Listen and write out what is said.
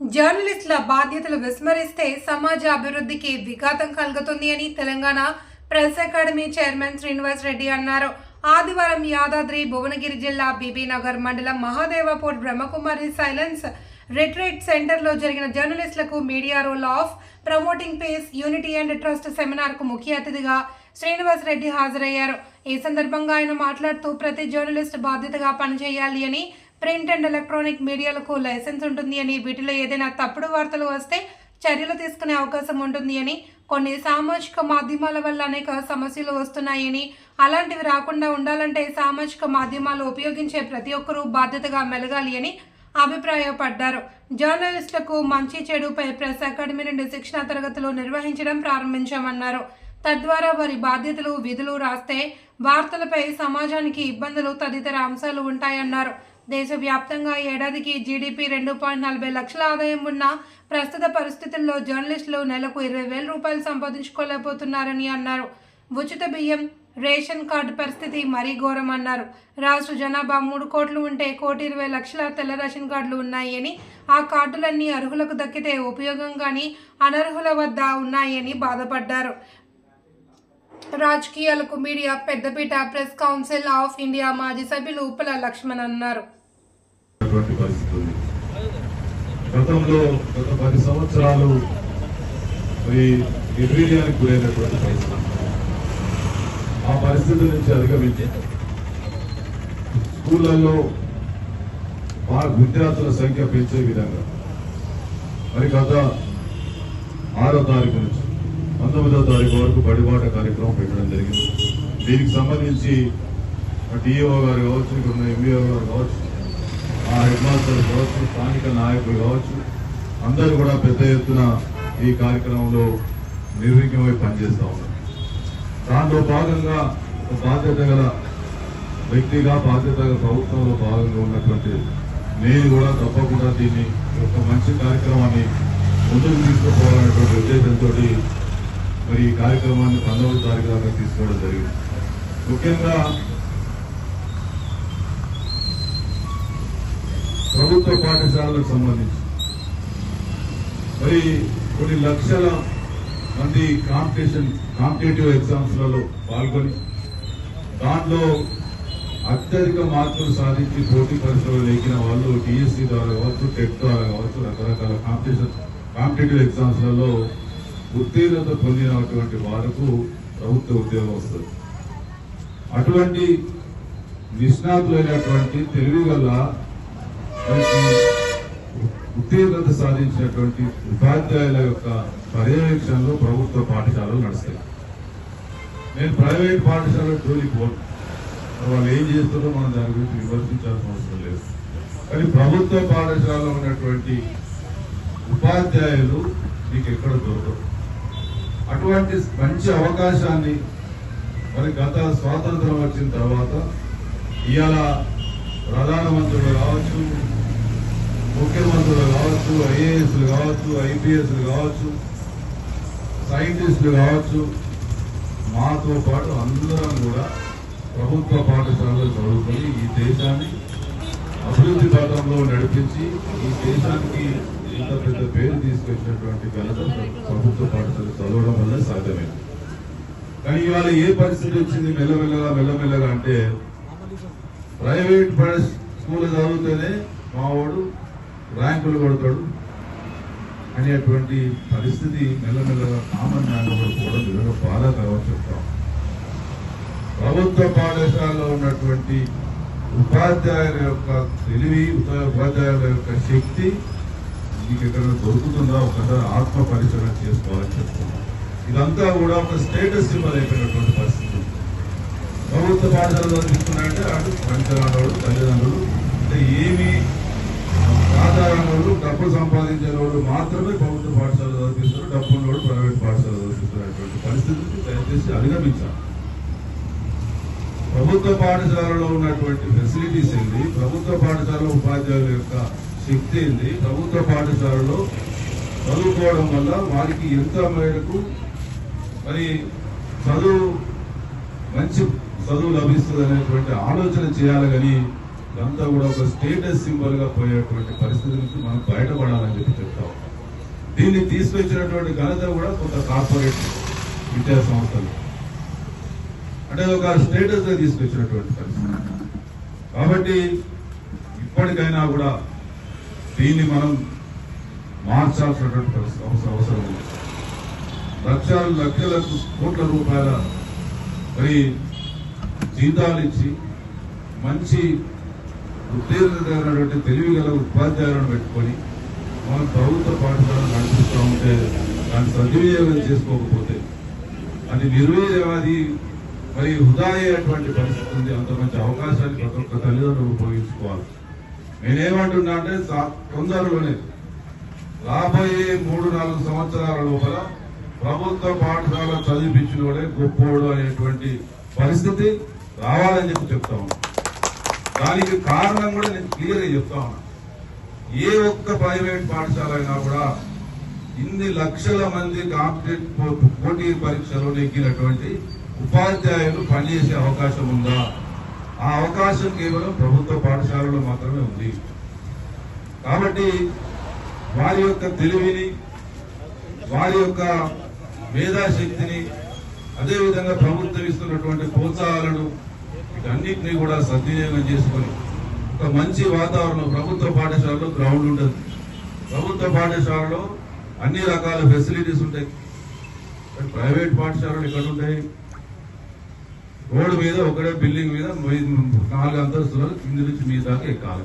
జర్నలిస్టుల బాధ్యతలు విస్మరిస్తే సమాజ అభివృద్ధికి విఘాతం కలుగుతుంది అని Telangana press academy chairman Srinivas Reddy అన్నారు. ఆదివారం యాదాద్రి భువనగిరి జిల్లా బీబీనగర్ మండలం మహాదేవపూర్ బ్రహ్మకుమారి సైలెన్స్ రిట్రీట్ సెంటర్లో జరిగిన జర్నలిస్టులకు media role of promoting peace unity and trust సెమినార్కు ముఖ్య అతిథిగా శ్రీనివాస్ రెడ్డి హాజరయ్యారు. ఈ సందర్భంగా ఆయన మాట్లాడుతూ ప్రతి జర్నలిస్ట్ బాధ్యతగా పనిచేయాలి అని ప్రింట్ అండ్ ఎలక్ట్రానిక్ మీడియాలకు లైసెన్స్ ఉంటుంది అని వీటిలో ఏదైనా తప్పుడు వార్తలు వస్తే చర్యలు తీసుకునే అవకాశం ఉంటుంది అని కొన్ని సామాజిక మాధ్యమాల వల్ల అనేక సమస్యలు వస్తున్నాయని అలాంటివి రాకుండా ఉండాలంటే సామాజిక మాధ్యమాలు ఉపయోగించే ప్రతి ఒక్కరూ బాధ్యతగా మెలగాలి అని అభిప్రాయపడ్డారు. జర్నలిస్టులకు మంచి చెడుపై ప్రెస్ అకాడమీ నుండి శిక్షణ తరగతులు నిర్వహించడం ప్రారంభించామన్నారు. తద్వారా వారి బాధ్యతలు విధులు రాస్తే వార్తలపై సమాజానికి ఇబ్బందులు తదితర అంశాలు ఉంటాయన్నారు. దేశవ్యాప్తంగా ఏడాదికి జీడీపీ రెండు పాయింట్ నలభై లక్షల ఆదాయం ఉన్న ప్రస్తుత పరిస్థితుల్లో జర్నలిస్టులు నెలకు ఇరవై వేల రూపాయలు సంపాదించుకోలేకపోతున్నారని అన్నారు. ఉచిత బియ్యం రేషన్ కార్డు పరిస్థితి మరీ ఘోరం అన్నారు. రాష్ట్ర జనాభా మూడు కోట్లు ఉంటే కోటి ఇరవై లక్షల తెల్ల రేషన్ కార్డులు ఉన్నాయని ఆ కార్డులన్నీ అర్హులకు దక్కితే ఉపయోగం కానీ అనర్హుల వద్ద ఉన్నాయని బాధపడ్డారు. రాజకీయాలకు మీడియా పెద్దపీట ప్రెస్ కౌన్సిల్ ఆఫ్ ఇండియా మాజీ సభ్యులు ఉప్పల లక్ష్మణ్ అన్నారు. గతంలో గత పది సంవత్సరాలు మరి నిర్వీర్యానికి గురైనటువంటి పరిస్థితి. ఆ పరిస్థితి నుంచి అధిగమించి స్కూళ్ళల్లో మా విద్యార్థుల సంఖ్య పెంచే విధంగా మరి గత ఆరో తారీఖు నుంచి పంతొమ్మిదవ తారీఖు వరకు బడిబాట కార్యక్రమం పెట్టడం జరిగింది. దీనికి సంబంధించి డిఓ గారు కావచ్చు ఇక్కడ ఉన్న ఎంబీఓ గారు కావచ్చు ఆ హెడ్ మాస్టర్ కావచ్చు స్థానిక నాయకులు కావచ్చు అందరూ కూడా పెద్ద ఎత్తున ఈ కార్యక్రమంలో నిర్విఘ్నమై పనిచేస్తూ ఉన్నారు. దాంట్లో భాగంగా ఒక బాధ్యత గల వ్యక్తిగా బాధ్యత ప్రభుత్వంలో భాగంగా ఉన్నటువంటి నేను కూడా తప్పకుండా దీన్ని ఒక మంచి కార్యక్రమాన్ని ముందుకు తీసుకుపోవాలనేటువంటి ఉద్దేశంతో మరి ఈ కార్యక్రమాన్ని పంతొమ్మిది తారీఖు దాకా తీసుకోవడం జరిగింది. ముఖ్యంగా ప్రభుత్వ పాఠశాలలకు సంబంధించి. మరి కొన్ని లక్షల మంది కాంపిటీషన్ కాంపిటేటివ్ ఎగ్జామ్స్లలో పాల్గొని దాంట్లో అత్యధిక మార్కులు సాధించి పోటీ పరీక్షలు ఎక్కిన వాళ్ళు డిఎస్సి ద్వారా కావచ్చు టెట్ ద్వారా కావచ్చు రకరకాల కాంపిటీషన్ కాంపిటేటివ్ ఎగ్జామ్స్లలో ఉత్తీర్ణత పొందినటువంటి వారికి ప్రభుత్వ ఉద్యోగం వస్తుంది. అటువంటి నిష్ణాతులైనటువంటి తెలివి గల ఉత్తీర్ణత సాధించినటువంటి ఉపాధ్యాయుల యొక్క పర్యవేక్షణలో ప్రభుత్వ పాఠశాలలు నడుస్తాయి. నేను ప్రైవేట్ పాఠశాల జోలికి పోను. వాళ్ళు ఏం చేస్తారో మనం దాని గురించి విమర్శించాల్సిన అవసరం లేదు. కానీ ప్రభుత్వ పాఠశాలలో ఉన్నటువంటి ఉపాధ్యాయులు మీకు ఎక్కడ దొరకరు అటువంటి మంచి అవకాశాన్ని మరి గత స్వాతంత్రం వచ్చిన తర్వాత ఇవాళ ప్రధానమంత్రులు కావచ్చు ముఖ్యమంత్రులు కావచ్చు ఐఏఎస్లు కావచ్చు ఐపీఎస్లు కావచ్చు సైంటిస్టులు కావచ్చు మాతో పాటు అందరం కూడా ప్రభుత్వ పాఠశాలలో చదువుకొని ఈ దేశాన్ని అభివృద్ధి పథంలో నడిపించి ఈ దేశానికి ఇంత పెద్ద పేరు తీసుకొచ్చినటువంటి ఘనత. ప్రభుత్వ పాఠశాల చదవడం వల్ల సాధ్యమైంది. కానీ ఇవాళ ఏ పరిస్థితి వచ్చింది? మెల్లమెల్లగా మెల్లమెల్లగా అంటే ప్రైవేట్ స్కూల్ చదివితేనే మావాడు ర్యాంకులు కొడతాడు అనేటువంటి పరిస్థితి మెల్లమెల్లగా కామన్ మ్యాన్ కూడా నిజంగా బాధాకరం చెప్తాం. ప్రభుత్వ పాఠశాలలో ఉన్నటువంటి ఉపాధ్యాయుల యొక్క తెలివి ఉపాధ్యాయుల యొక్క శక్తి మీకు ఎక్కడ దొరుకుతుందా? ఒకసారి ఆత్మ పరిశీలన చేసుకోవాలని చెప్తున్నాం ఇదంతా కూడా ఒక స్టేటస్ సింబల్ అయిపోయినటువంటి పరిస్థితి. ప్రభుత్వ పాఠశాలలో తీసుకున్నాయంటే అటు పంచరానోడు తల్లిదండ్రులు అంటే ఏమి సాధారణ వాళ్ళు డబ్బు సంపాదించే వాళ్ళు మాత్రమే ప్రభుత్వ పాఠశాల చదివిస్తారు డబ్బు ఉన్నవాడు ప్రైవేట్ పాఠశాల చదివిస్తున్నటువంటి పరిస్థితిని దయచేసి అధిగమించాలి. ప్రభుత్వ పాఠశాలలో ఉన్నటువంటి ఫెసిలిటీస్ ఏంటి? ప్రభుత్వ పాఠశాల ఉపాధ్యాయుల యొక్క శక్తి ఉంది. ప్రభుత్వ పాఠశాలలో చదువుకోవడం వల్ల వారికి ఎంత మేరకు మరి చదువు మంచి చదువు లభిస్తుంది అనేటువంటి ఆలోచన చేయాలి కానీ ఇదంతా కూడా ఒక స్టేటస్ సింబల్గా పోయేటువంటి పరిస్థితి నుంచి మనం బయటపడాలని చెప్పి చెప్తాం దీన్ని తీసుకొచ్చినటువంటి ఘనత కూడా కొంత కార్పొరేట్ విద్యా సంస్థలు. అంటే ఒక స్టేటస్గా తీసుకొచ్చినటువంటి పరిస్థితి. కాబట్టి ఇప్పటికైనా కూడా దీన్ని మనం మార్చాల్సినటువంటి అవసరం అవసరం ఉంది. లక్షల లక్షల కోట్ల రూపాయల మరి జీతాలు ఇచ్చి మంచి ఉత్తీర్ణమైనటువంటి తెలివి గల ఉపాధ్యాయులను పెట్టుకొని మనం ప్రభుత్వ పాఠశాలను నడిపిస్తూ ఉంటే దాన్ని సద్వినియోగం చేసుకోకపోతే అది నిర్వీర్యవాది మరి హృదయ అటువంటి పరిస్థితి ఉంది. అంత మంచి అవకాశాన్ని ప్రతి ఒక్క తల్లిదండ్రులు ఉపయోగించుకోవాలి. నేనేమంటున్నా అంటే తొందరలోనే రాబోయే మూడు నాలుగు సంవత్సరాల లోపల ప్రభుత్వ పాఠశాల చదివించినోడే గొప్పోడు అనేటువంటి పరిస్థితి రావాలని చెప్పి చెప్తా దానికి కారణం కూడా నేను క్లియర్గా చెప్తా ఉన్నా. ఏ ఒక్క ప్రైవేట్ పాఠశాల అయినా కూడా ఇన్ని లక్షల మంది కాంపిటేటివ్ పో- పోటీ పరీక్షలో నెగ్గినటువంటి ఉపాధ్యాయులు పనిచేసే అవకాశం ఉందా? ఆ అవకాశం కేవలం ప్రభుత్వ పాఠశాలలో మాత్రమే ఉంది. కాబట్టి వారి యొక్క తెలివిని వారి యొక్క మేధాశక్తిని అదేవిధంగా ప్రభుత్వం ఇస్తున్నటువంటి ప్రోత్సాహాలను వీటన్నిటినీ కూడా సద్వినియోగం చేసుకొని ఒక మంచి వాతావరణం ప్రభుత్వ పాఠశాలలో గ్రౌండ్ ఉంటుంది ప్రభుత్వ పాఠశాలలో అన్ని రకాల ఫెసిలిటీస్ ఉంటాయి. ప్రైవేట్ పాఠశాలలు ఇక్కడ ఉంటాయి? రోడ్డు మీద ఒకటే బిల్డింగ్ మీద నాలుగు అంతస్తులు కింది నుంచి మీ దాకా ఎక్కాలి.